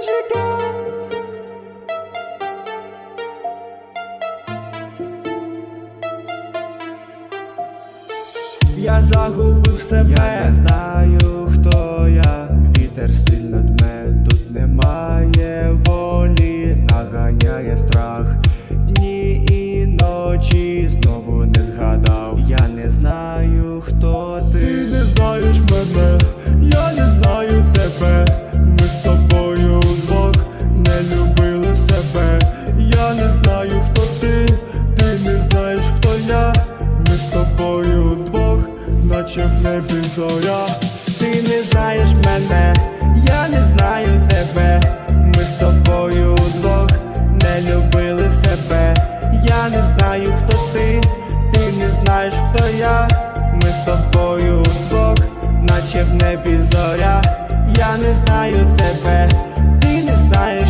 Я загубив себе, я не знаю, хто я. Вітер сильно дме, тут немає волі, наганяє страх. Зоря. Ти не знаєш мене, я не знаю тебе. Ми з тобою вдвох не любили себе. Я не знаю, хто ти, ти не знаєш, хто я. Ми з тобою вдвох, наче в небі зоря. Я не знаю тебе, ти не знаєш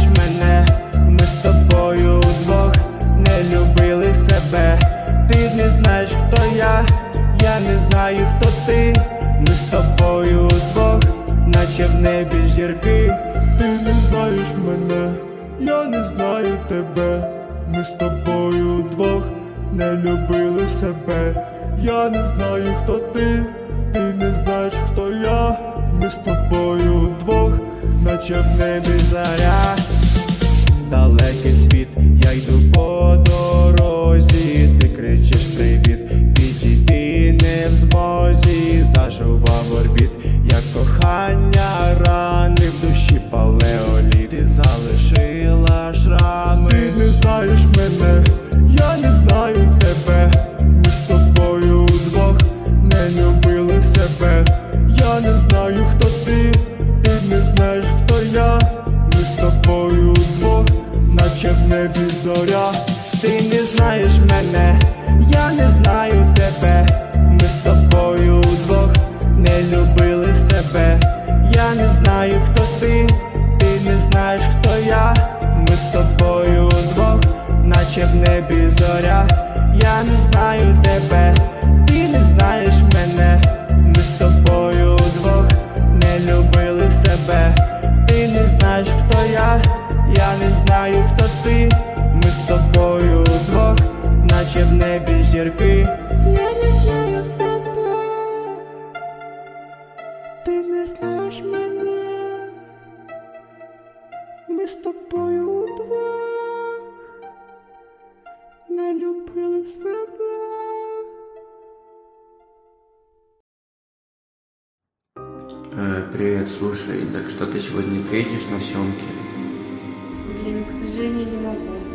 небі зірки. Ти не знаєш мене, я не знаю тебе. Ми з тобою вдвох не любили себе. Я не знаю, хто ти, ти не знаєш, хто я. Ми з тобою вдвох, наче в небі заря далекий світ, я йду по Ти не знаєш мене, я не знаю тебе. Ми з тобою вдвох не любили себе. Я не знаю, хто ти, ти не знаєш, хто я. Ми з тобою вдвох, наче в небі зоря. Зоря. Я не знаю тебе, ти не знаєш мене. Ми з тобою вдвох не любили себе. Ти не знаєш, хто я, я не знаю, хто ти. Ми з тобою вдвох, наче в небі зірки. Я не знаю тебе, ти не знаєш мене. Ми з тобою вдвох любили себе. Э, Привет, слушай, так что ты сегодня приедешь на съемки? Блин, к сожалению, не могу.